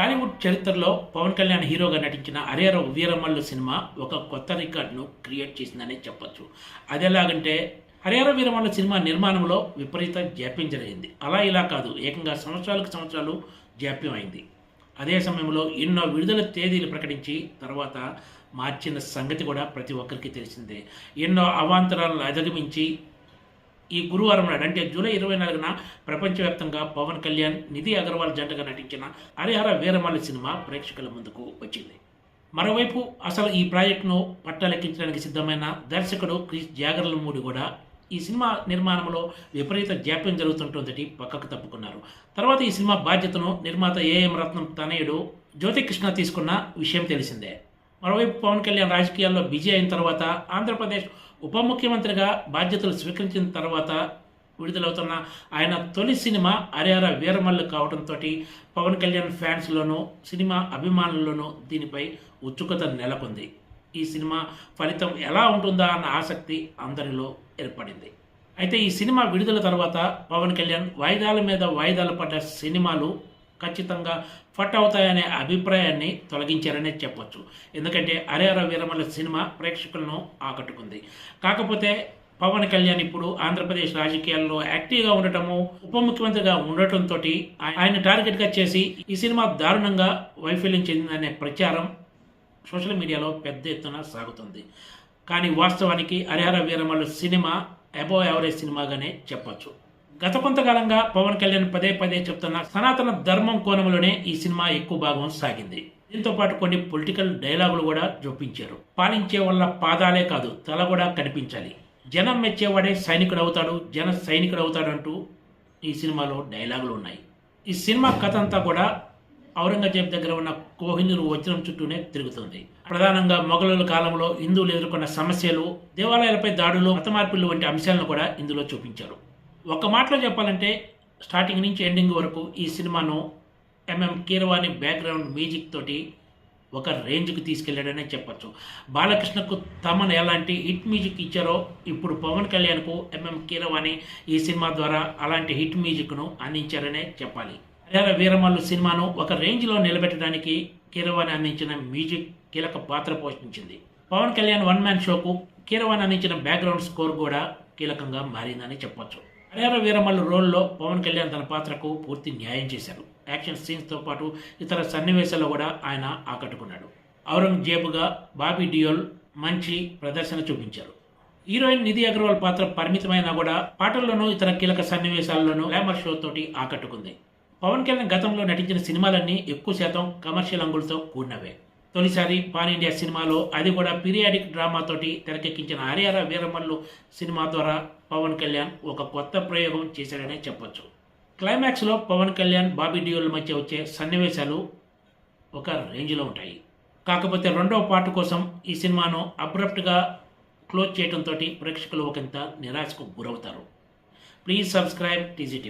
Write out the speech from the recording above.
టాలీవుడ్ చరిత్రలో పవన్ కళ్యాణ్ హీరోగా నటించిన అరేర వీరమల్లు సినిమా ఒక కొత్త రికార్డును క్రియేట్ చేసిందనే చెప్పొచ్చు. అది ఎలాగంటే హరిహర వీరమల్లు సినిమా నిర్మాణంలో విపరీత జాప్యం జరిగింది. అలా ఇలా కాదు ఏకంగా సంవత్సరాలకు సంవత్సరాలు జాప్యం అయింది. అదే సమయంలో ఎన్నో విడుదల తేదీలు ప్రకటించి తర్వాత మార్చిన సంగతి కూడా ప్రతి ఒక్కరికి తెలిసిందే. ఎన్నో అవాంతరాలను అధిగమించి ఈ గురువారం నాడు అంటే జూలై ఇరవై నాలుగున ప్రపంచవ్యాప్తంగా పవన్ కళ్యాణ్ నిధి అగర్వాల్ జంటగా నటించిన హరిహర వీరమాల సినిమా ప్రేక్షకుల ముందుకు వచ్చింది. మరోవైపు అసలు ఈ ప్రాజెక్టును పట్టాలెక్కించడానికి సిద్ధమైన దర్శకుడు క్రిస్ జాగర్లమూడి కూడా ఈ సినిమా నిర్మాణంలో విపరీత జాప్యం జరుగుతుంటుందటి పక్కకు తప్పుకున్నారు. తర్వాత ఈ సినిమా బాధ్యతను నిర్మాత ఏఎం రత్నం తనయుడు జ్యోతికృష్ణ తీసుకున్న విషయం తెలిసిందే. మరోవైపు పవన్ కళ్యాణ్ రాజకీయాల్లో బిజీ అయిన తర్వాత ఆంధ్రప్రదేశ్ ఉప ముఖ్యమంత్రిగా బాధ్యతలు స్వీకరించిన తర్వాత విడుదలవుతున్న ఆయన తొలి సినిమా అరేర వీరమల్లు కావడంతో పవన్ కళ్యాణ్ ఫ్యాన్స్లోనూ సినిమా అభిమానుల్లోనూ దీనిపై ఉత్సుకత నెలకొంది. ఈ సినిమా ఫలితం ఎలా ఉంటుందా అన్న ఆసక్తి అందరిలో ఏర్పడింది. అయితే ఈ సినిమా విడుదల తర్వాత పవన్ కళ్యాణ్ వాయిదాల మీద వాయిదాలు పడ్డ సినిమాలు ఖచ్చితంగా ఫట్ అవుతాయనే అభిప్రాయాన్ని తొలగించారనే చెప్పొచ్చు. ఎందుకంటే హరిహర వీరమల్ల సినిమా ప్రేక్షకులను ఆకట్టుకుంది. కాకపోతే పవన్ కళ్యాణ్ ఇప్పుడు ఆంధ్రప్రదేశ్ రాజకీయాల్లో యాక్టివ్గా ఉండటము ఉప ముఖ్యమంత్రిగా ఉండటంతో ఆయన టార్గెట్గా చేసి ఈ సినిమా దారుణంగా వైఫల్యం చెందిందనే ప్రచారం సోషల్ మీడియాలో పెద్ద ఎత్తున సాగుతుంది. కానీ వాస్తవానికి Harihara Veeramallu cinema above average సినిమాగానే చెప్పొచ్చు. గత కొంతకాలంగా పవన్ కళ్యాణ్ పదే పదే చెప్తున్న సనాతన ధర్మం కోణంలోనే ఈ సినిమా ఎక్కువ భాగం సాగింది. దీంతో పాటు కొన్ని పొలిటికల్ డైలాగులు కూడా జొప్పించారు. పాలించే వాళ్ళ పాదాలే కాదు తల కూడా కనిపించాలి. జనం మెచ్చేవాడే సైనికుడు అవుతాడు జన సైనికుడు అవుతాడు అంటూ ఈ సినిమాలో డైలాగులు ఉన్నాయి. ఈ సినిమా కథ అంతా కూడా ఔరంగజేబ్ దగ్గర ఉన్న కోహినూరు వజ్రం చుట్టూనే తిరుగుతుంది. ప్రధానంగా మొఘలుల కాలంలో హిందువులు ఎదుర్కొన్న సమస్యలు దేవాలయాలపై దాడులు మతమార్పులు వంటి అంశాలను కూడా ఇందులో చూపించారు. ఒక మాటలో చెప్పాలంటే స్టార్టింగ్ నుంచి ఎండింగ్ వరకు ఈ సినిమాను ఎంఎం కీరవాణి బ్యాక్గ్రౌండ్ మ్యూజిక్ తోటి ఒక రేంజ్కి తీసుకెళ్ళాడనే చెప్పొచ్చు. బాలకృష్ణకు తమను ఎలాంటి హిట్ మ్యూజిక్ ఇచ్చారో ఇప్పుడు పవన్ కళ్యాణ్కు ఎంఎం కీరవాణి ఈ సినిమా ద్వారా అలాంటి హిట్ మ్యూజిక్ను అందించారనే చెప్పాలి. హరిహర వీరమల్లు సినిమాను ఒక రేంజ్లో నిలబెట్టడానికి కీరవాణి అందించిన మ్యూజిక్ కీలక పాత్ర పోషించింది. పవన్ కళ్యాణ్ వన్ మ్యాన్ షోకు కీరవాణి అందించిన బ్యాక్గ్రౌండ్ స్కోర్ కూడా కీలకంగా మారిందని చెప్పొచ్చు. అడేర వీరమల్లు రోల్లో పవన్ కళ్యాణ్ తన పాత్రకు పూర్తి న్యాయం చేశారు. యాక్షన్ సీన్స్తో పాటు ఇతర సన్నివేశాల్లో కూడా ఆయన ఆకట్టుకున్నాడు. ఔరంగజేబుగా బాబీ డియోల్ మంచి ప్రదర్శన చూపించారు. హీరోయిన్ నిధి అగర్వాల్ పాత్ర పరిమితమైనా కూడా పాటల్లోనూ ఇతర కీలక సన్నివేశాల్లోనూ గ్లామర్ షో తోటి ఆకట్టుకుంది. పవన్ కళ్యాణ్ గతంలో నటించిన సినిమాలన్నీ ఎక్కువ శాతం కమర్షియల్ అంగులతో కూడినవే తొలిసారి పాన్ ఇండియా సినిమాలో అది కూడా పీరియాడిక్ డ్రామాతోటి తెరకెక్కించిన హరిహర వీరమల్లు సినిమా ద్వారా పవన్ కళ్యాణ్ ఒక కొత్త ప్రయోగం చేశాడనే చెప్పొచ్చు. క్లైమాక్స్లో పవన్ కళ్యాణ్ బాబీ డియోల మధ్య వచ్చే సన్నివేశాలు ఒక రేంజ్లో ఉంటాయి. కాకపోతే రెండవ పార్ట్ కోసం ఈ సినిమాను అబ్రప్ట్గా క్లోజ్ చేయడంతో ప్రేక్షకులు ఒకంత నిరాశకు గురవుతారు. Please subscribe TGT